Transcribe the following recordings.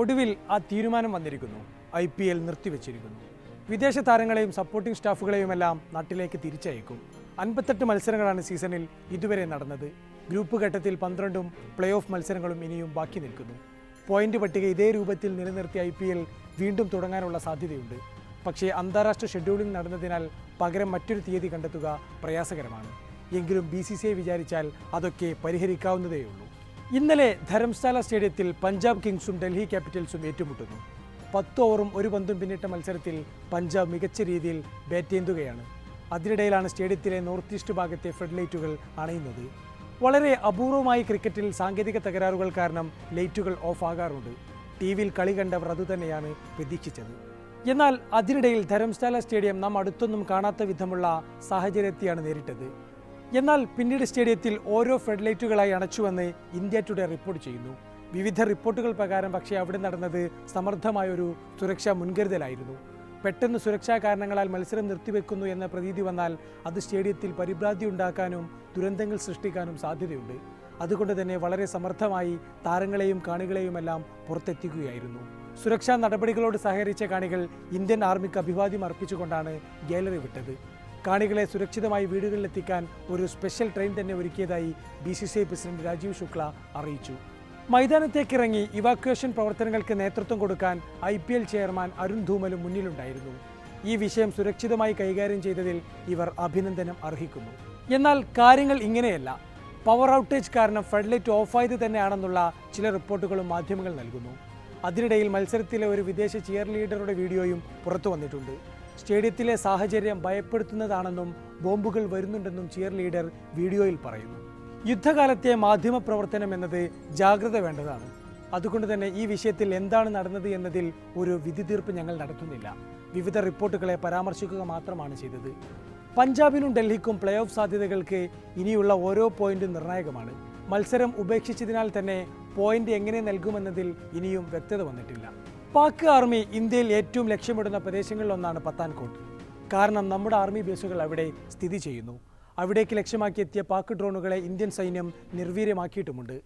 ഒടുവിൽ ആ തീരുമാനം വന്നിരിക്കുന്നു. ഐ പി എൽ നിർത്തിവെച്ചിരിക്കുന്നു. വിദേശ താരങ്ങളെയും സപ്പോർട്ടിംഗ് സ്റ്റാഫുകളെയുമെല്ലാം നാട്ടിലേക്ക് തിരിച്ചയക്കും. അൻപത്തെട്ട് മത്സരങ്ങളാണ് സീസണിൽ ഇതുവരെ നടന്നത്. ഗ്രൂപ്പ് ഘട്ടത്തിൽ പന്ത്രണ്ടും പ്ലേ ഓഫ് മത്സരങ്ങളും ഇനിയും ബാക്കി നിൽക്കുന്നു. പോയിന്റ് പട്ടിക ഇതേ രൂപത്തിൽ നിലനിർത്തിയ ഐ പി എൽ വീണ്ടും തുടങ്ങാനുള്ള സാധ്യതയുണ്ട്. പക്ഷേ അന്താരാഷ്ട്ര ഷെഡ്യൂളിംഗ് നടന്നതിനാൽ പകരം മറ്റൊരു തീയതി കണ്ടെത്തുക പ്രയാസകരമാണ്. എങ്കിലും ബി സി സി ഐ വിചാരിച്ചാൽ അതൊക്കെ പരിഹരിക്കാവുന്നതേയുള്ളൂ. ഇന്നലെ ധരംശാല സ്റ്റേഡിയത്തിൽ പഞ്ചാബ് കിങ്സും ഡൽഹി ക്യാപിറ്റൽസും ഏറ്റുമുട്ടുന്നു. പത്ത് ഓവറും ഒരു പന്തും പിന്നിട്ട മത്സരത്തിൽ പഞ്ചാബ് മികച്ച രീതിയിൽ ബാറ്റ് ചെയ്യുകയാണ് അതിനിടയിലാണ് സ്റ്റേഡിയത്തിലെ നോർത്ത് ഈസ്റ്റ് ഭാഗത്തെ ഫ്ലഡ് ലൈറ്റുകൾ അണയുന്നത്. വളരെ അപൂർവമായി ക്രിക്കറ്റിൽ സാങ്കേതിക തകരാറുകൾ കാരണം ലൈറ്റുകൾ ഓഫ് ആകാറുണ്ട്. ടി വിയിൽ കളി കണ്ടവർ അതുതന്നെയാണ് പ്രതീക്ഷിച്ചത്. എന്നാൽ അതിനിടയിൽ ധരംശാല സ്റ്റേഡിയം നാം അടുത്തൊന്നും കാണാത്ത വിധമുള്ള സാഹചര്യത്തെയാണ് നേരിട്ടത്. എന്നാൽ പിന്നീട് സ്റ്റേഡിയത്തിൽ ഓരോ ഫ്ലഡ് ലൈറ്റുകളായി അണച്ചുവെന്ന് ഇന്ത്യ ടുഡേ റിപ്പോർട്ട് ചെയ്യുന്നു. വിവിധ റിപ്പോർട്ടുകൾ പ്രകാരം പക്ഷേ അവിടെ നടന്നത് സമർത്ഥമായൊരു സുരക്ഷാ മുൻകരുതലായിരുന്നു. പെട്ടെന്ന് സുരക്ഷാ കാരണങ്ങളാൽ മത്സരം നിർത്തിവെക്കുന്നു എന്ന പ്രതീതി വന്നാൽ അത് സ്റ്റേഡിയത്തിൽ പരിഭ്രാന്തി ഉണ്ടാക്കാനും ദുരന്തങ്ങൾ സൃഷ്ടിക്കാനും സാധ്യതയുണ്ട്. അതുകൊണ്ട് തന്നെ വളരെ സമർത്ഥമായി താരങ്ങളെയും കാണികളെയുമെല്ലാം പുറത്തെത്തിക്കുകയായിരുന്നു. സുരക്ഷാ നടപടികളോട് സഹകരിച്ച കാണികൾ ഇന്ത്യൻ ആർമിക്ക് അഭിവാദ്യം അർപ്പിച്ചുകൊണ്ടാണ് ഗാലറി വിട്ടത്. കാണികളെ സുരക്ഷിതമായി വീടുകളിലെത്തിക്കാൻ ഒരു സ്പെഷ്യൽ ട്രെയിൻ തന്നെ ഒരുക്കിയതായി B C C I president Rajeev Shukla അറിയിച്ചു. മൈതാനത്തേക്കിറങ്ങി ഇവാക്വേഷൻ പ്രവർത്തനങ്ങൾക്ക് നേതൃത്വം കൊടുക്കാൻ I P L chairman Arun ധൂമലും മുന്നിലുണ്ടായിരുന്നു. ഈ വിഷയം സുരക്ഷിതമായി കൈകാര്യം ചെയ്തതിൽ ഇവർ അഭിനന്ദനം അർഹിക്കുന്നു. എന്നാൽ കാര്യങ്ങൾ ഇങ്ങനെയല്ല. പവർ ഔട്ടേജ് കാരണം ഫ്ലഡ് ഓഫായത് തന്നെയാണെന്നുള്ള ചില റിപ്പോർട്ടുകളും മാധ്യമങ്ങൾ നൽകുന്നു. അതിനിടയിൽ മത്സരത്തിലെ ഒരു വിദേശ ചിയർ ലീഡറുടെ വീഡിയോയും പുറത്തു വന്നിട്ടുണ്ട്. സ്റ്റേഡിയത്തിലെ സാഹചര്യം ഭയപ്പെടുത്തുന്നതാണെന്നും ബോംബുകൾ വരുന്നുണ്ടെന്നും ചിയർ ലീഡർ വീഡിയോയിൽ പറയുന്നു. യുദ്ധകാലത്തെ മാധ്യമ പ്രവർത്തനം എന്നത് ജാഗ്രത വേണ്ടതാണ്. അതുകൊണ്ട് തന്നെ ഈ വിഷയത്തിൽ എന്താണ് നടന്നത് എന്നതിൽ ഒരു വിധി തീർപ്പ് ഞങ്ങൾ നടത്തുന്നില്ല. വിവിധ റിപ്പോർട്ടുകളെ പരാമർശിക്കുക മാത്രമാണ് ചെയ്തത്. പഞ്ചാബിനും ഡൽഹിക്കും പ്ലേ ഓഫ് സാധ്യതകൾക്ക് ഇനിയുള്ള ഓരോ പോയിന്റും നിർണായകമാണ്. മത്സരം ഉപേക്ഷിച്ചതിനാൽ തന്നെ പോയിന്റ് എങ്ങനെ നൽകുമെന്നതിൽ ഇനിയും വ്യക്തത വന്നിട്ടില്ല. പാക് ആർമി ഇന്ത്യയിൽ ഏറ്റവും ലക്ഷ്യമിടുന്ന പ്രദേശങ്ങളിലൊന്നാണ് പത്താൻകോട്ട്. കാരണം നമ്മുടെ ആർമി ബേസുകൾ അവിടെ സ്ഥിതി ചെയ്യുന്നു. അവിടേക്ക് ലക്ഷ്യമാക്കി എത്തിയ പാക് ഡ്രോണുകളെ ഇന്ത്യൻ സൈന്യം നിർവീര്യമാക്കിയിട്ടുമുണ്ട്.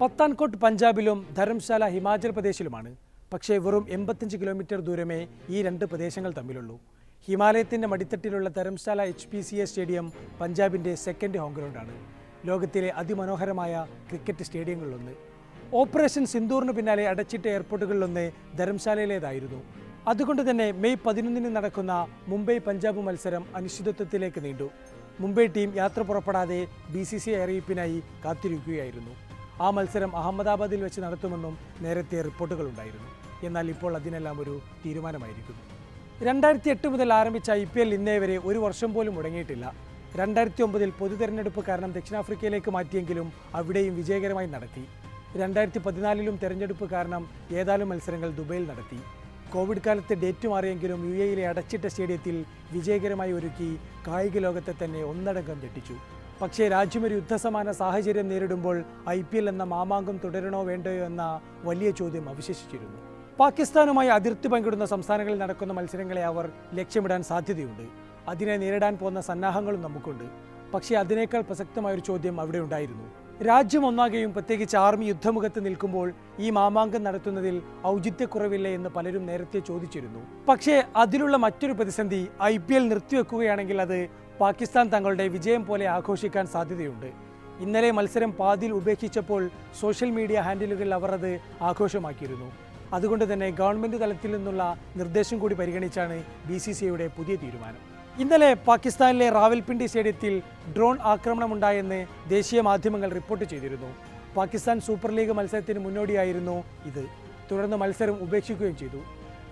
പത്താൻകോട്ട് പഞ്ചാബിലും ധരംശാല ഹിമാചൽ പ്രദേശിലുമാണ്. പക്ഷേ വെറും എൺപത്തഞ്ച് കിലോമീറ്റർ ദൂരമേ ഈ രണ്ട് പ്രദേശങ്ങൾ തമ്മിലുള്ളൂ. ഹിമാലയത്തിന്റെ മടിത്തട്ടിലുള്ള Dharamshala H P C A stadium പഞ്ചാബിന്റെ second home ഗ്രൗണ്ടാണ്. ലോകത്തിലെ അതിമനോഹരമായ ക്രിക്കറ്റ് സ്റ്റേഡിയങ്ങളിലൊന്ന്. ഓപ്പറേഷൻ സിന്ദൂറിന് പിന്നാലെ അടച്ചിട്ട എയർപോർട്ടുകളിലൊന്ന് ധരംശാലയിലേതായിരുന്നു. അതുകൊണ്ട് തന്നെ മെയ് പതിനൊന്നിന് നടക്കുന്ന മുംബൈ പഞ്ചാബ് മത്സരം അനിശ്ചിതത്വത്തിലേക്ക് നീണ്ടു. മുംബൈ ടീം യാത്ര പുറപ്പെടാതെ ബി സി സി അറിയിപ്പിനായി കാത്തിരിക്കുകയായിരുന്നു. ആ മത്സരം അഹമ്മദാബാദിൽ വെച്ച് നടത്തുമെന്നും നേരത്തെ റിപ്പോർട്ടുകൾ ഉണ്ടായിരുന്നു എന്നാൽ ഇപ്പോൾ അതിനെല്ലാം ഒരു തീരുമാനമായിരിക്കുന്നു. രണ്ടായിരത്തി എട്ട് മുതൽ ആരംഭിച്ച ഐ പി എൽ ഇന്നേ വരെ ഒരു വർഷം പോലും മുടങ്ങിയിട്ടില്ല. രണ്ടായിരത്തി ഒമ്പതിൽ പൊതു തെരഞ്ഞെടുപ്പ് കാരണം ദക്ഷിണാഫ്രിക്കയിലേക്ക് മാറ്റിയെങ്കിലും അവിടെയും വിജയകരമായി നടത്തി. രണ്ടായിരത്തി പതിനാലിലും തെരഞ്ഞെടുപ്പ് കാരണം ഏതാനും മത്സരങ്ങൾ ദുബൈയിൽ നടത്തി. കോവിഡ് കാലത്ത് ഡേറ്റ് മാറിയെങ്കിലും യു എയിലെ അടച്ചിട്ട സ്റ്റേഡിയത്തിൽ വിജയകരമായി ഒരുക്കി കായിക ലോകത്തെ തന്നെ ഒന്നടങ്കം ഞെട്ടിച്ചു. പക്ഷേ രാജ്യം ഒരു യുദ്ധസമാന സാഹചര്യം നേരിടുമ്പോൾ ഐ പി എൽ എന്ന മാമാങ്കം തുടരണോ വേണ്ടയോ എന്ന വലിയ ചോദ്യം അവശേഷിച്ചിരുന്നു. പാകിസ്ഥാനുമായി അതിർത്തി പങ്കിടുന്ന സംസ്ഥാനങ്ങളിൽ നടക്കുന്ന മത്സരങ്ങളെ അവർ ലക്ഷ്യമിടാൻ സാധ്യതയുണ്ട്. അതിനെ നേരിടാൻ പോകുന്ന സന്നാഹങ്ങളും നമുക്കുണ്ട്. പക്ഷേ അതിനേക്കാൾ പ്രസക്തമായൊരു ചോദ്യം അവിടെ ഉണ്ടായിരുന്നു. രാജ്യം ഒന്നാകെയും പ്രത്യേകിച്ച് ആർമി യുദ്ധമുഖത്ത് നിൽക്കുമ്പോൾ ഈ മാമാങ്കം നടത്തുന്നതിൽ ഔചിത്യക്കുറവില്ല എന്ന് പലരും നേരത്തെ ചോദിച്ചിരുന്നു. പക്ഷേ അതിലുള്ള മറ്റൊരു പ്രതിസന്ധി ഐ പി എൽ നിർത്തിവെക്കുകയാണെങ്കിൽ അത് പാകിസ്ഥാൻ തങ്ങളുടെ വിജയം പോലെ ആഘോഷിക്കാൻ സാധ്യതയുണ്ട്. ഇന്നലെ മത്സരം പാതിയിൽ ഉപേക്ഷിച്ചപ്പോൾ സോഷ്യൽ മീഡിയ ഹാൻഡിലുകളിൽ അവർ അത് ആഘോഷമാക്കിയിരുന്നു. അതുകൊണ്ട് തന്നെ ഗവൺമെന്റ് തലത്തിൽ നിന്നുള്ള നിർദ്ദേശം കൂടി പരിഗണിച്ചാണ് ബി പുതിയ തീരുമാനം. ഇന്നലെ പാകിസ്ഥാനിലെ റാവൽപിണ്ടി സ്റ്റേഡിയത്തിൽ ഡ്രോൺ ആക്രമണമുണ്ടായെന്ന് ദേശീയ മാധ്യമങ്ങൾ റിപ്പോർട്ട് ചെയ്തിരുന്നു. പാകിസ്ഥാൻ സൂപ്പർ ലീഗ് മത്സരത്തിന് മുന്നോടിയായിരുന്നു ഇത്. തുടർന്ന് മത്സരം ഉപേക്ഷിക്കുകയും ചെയ്തു.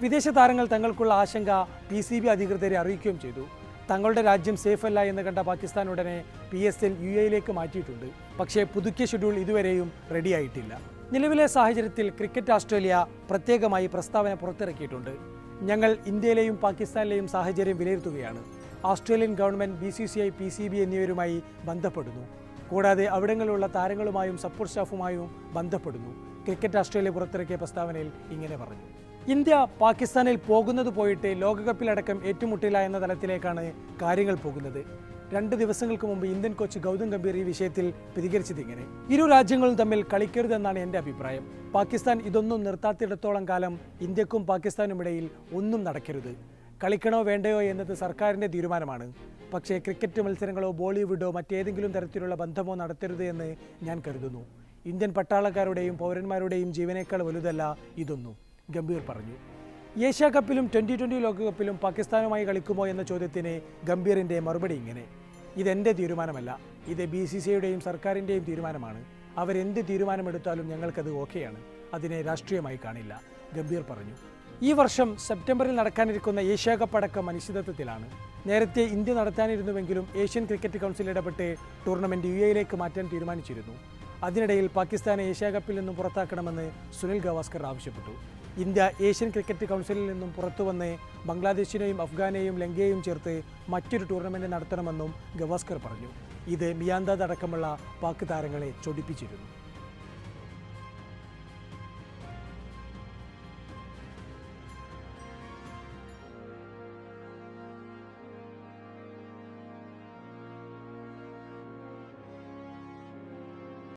വിദേശ താരങ്ങൾ തങ്ങൾക്കുള്ള ആശങ്ക പി സി ബി അധികൃതരെ അറിയിക്കുകയും ചെയ്തു. തങ്ങളുടെ രാജ്യം സേഫ് അല്ല എന്ന് കണ്ട പാകിസ്ഥാൻ ഉടനെ പി എസ് എൽ യു എയിലേക്ക് മാറ്റിയിട്ടുണ്ട്. പക്ഷേ പുതുക്കിയ ഷെഡ്യൂൾ ഇതുവരെയും റെഡിയായിട്ടില്ല. നിലവിലെ സാഹചര്യത്തിൽ ക്രിക്കറ്റ് ഓസ്ട്രേലിയ പ്രത്യേകമായി പ്രസ്താവന പുറത്തിറക്കിയിട്ടുണ്ട്. ഞങ്ങൾ ഇന്ത്യയിലെയും പാകിസ്ഥാനിലെയും സാഹചര്യം വിലയിരുത്തുകയാണ്. Australian government B C C I P C B എന്നിവരുമായി ബന്ധപ്പെടുന്നു. കൂടാതെ അവിടങ്ങളിലുള്ള താരങ്ങളുമായും സപ്പോർട്ട് സ്റ്റാഫുമായും ബന്ധപ്പെടുന്നു. ക്രിക്കറ്റ് ഓസ്ട്രേലിയ പുറത്തിറക്കിയ പ്രസ്താവനയിൽ ഇങ്ങനെ പറഞ്ഞു. ഇന്ത്യ പാകിസ്ഥാനിൽ പോകുന്നത് പോയിട്ട് ലോകകപ്പിലടക്കം ഏറ്റുമുട്ടില്ല എന്ന തലത്തിലേക്കാണ് കാര്യങ്ങൾ പോകുന്നത്. രണ്ട് ദിവസങ്ങൾക്ക് മുമ്പ് ഇന്ത്യൻ കോച്ച് ഗൗതം ഗംഭീർ ഈ വിഷയത്തിൽ പ്രതികരിച്ചത് ഇങ്ങനെ. ഇരു രാജ്യങ്ങളും തമ്മിൽ കളിക്കരുതെന്നാണ് എന്റെ അഭിപ്രായം. പാകിസ്ഥാൻ ഇതൊന്നും നിർത്താത്തിടത്തോളം കാലം ഇന്ത്യക്കും പാകിസ്ഥാനും ഇടയിൽ ഒന്നും നടക്കരുത്. കളിക്കണോ വേണ്ടയോ എന്നത് സർക്കാരിന്റെ തീരുമാനമാണ്. പക്ഷേ ക്രിക്കറ്റ് മത്സരങ്ങളോ ബോളിവുഡോ മറ്റേതെങ്കിലും തരത്തിലുള്ള ബന്ധമോ നടത്തരുത് എന്ന് ഞാൻ കരുതുന്നു. ഇന്ത്യൻ പട്ടാളക്കാരുടെയും പൗരന്മാരുടെയും ജീവനേക്കാൾ വലുതല്ല ഇതൊന്നും ഗംഭീർ പറഞ്ഞു. ഏഷ്യ കപ്പിലും ട്വന്റി ട്വന്റി ലോകകപ്പിലും പാകിസ്ഥാനുമായി കളിക്കുമോ എന്ന ചോദ്യത്തിന് ഗംഭീറിന്റെ മറുപടി ഇങ്ങനെ. ഇതെന്റെ തീരുമാനമല്ല. ഇത് ബി സി സിയുടെയും സർക്കാരിന്റെയും തീരുമാനമാണ്. അവരെന്ത് തീരുമാനമെടുത്താലും ഞങ്ങൾക്കത് ഓക്കെയാണ്. അതിനെ രാഷ്ട്രീയമായി കാണില്ല. ഗംഭീർ പറഞ്ഞു. ഈ വർഷം സെപ്റ്റംബറിൽ നടക്കാനിരിക്കുന്ന ഏഷ്യ കപ്പ് അടക്കം അനിശ്ചിതത്വത്തിലാണ് നേരത്തെ ഇന്ത്യ നടത്താനിരുന്നുവെങ്കിലും ഏഷ്യൻ ക്രിക്കറ്റ് കൗൺസിൽ ഇടപെട്ട് ടൂർണമെന്റ് യു എയിലേക്ക് മാറ്റാൻ തീരുമാനിച്ചിരുന്നു. അതിനിടയിൽ പാകിസ്ഥാനെ ഏഷ്യ കപ്പിൽ നിന്നും പുറത്താക്കണമെന്ന് സുനിൽ ഗവാസ്കർ ആവശ്യപ്പെട്ടു. ഇന്ത്യ ഏഷ്യൻ ക്രിക്കറ്റ് കൗൺസിലിൽ നിന്നും പുറത്തുവന്ന് ബംഗ്ലാദേശിനെയും അഫ്ഗാനെയും ലങ്കയെയും ചേർത്ത് മറ്റൊരു ടൂർണമെന്റ് നടത്തണമെന്നും ഗവാസ്കർ പറഞ്ഞു. ഇത് മിയാന്താദ് അടക്കമുള്ള പാക് താരങ്ങളെ ചൊടിപ്പിച്ചിരുന്നു.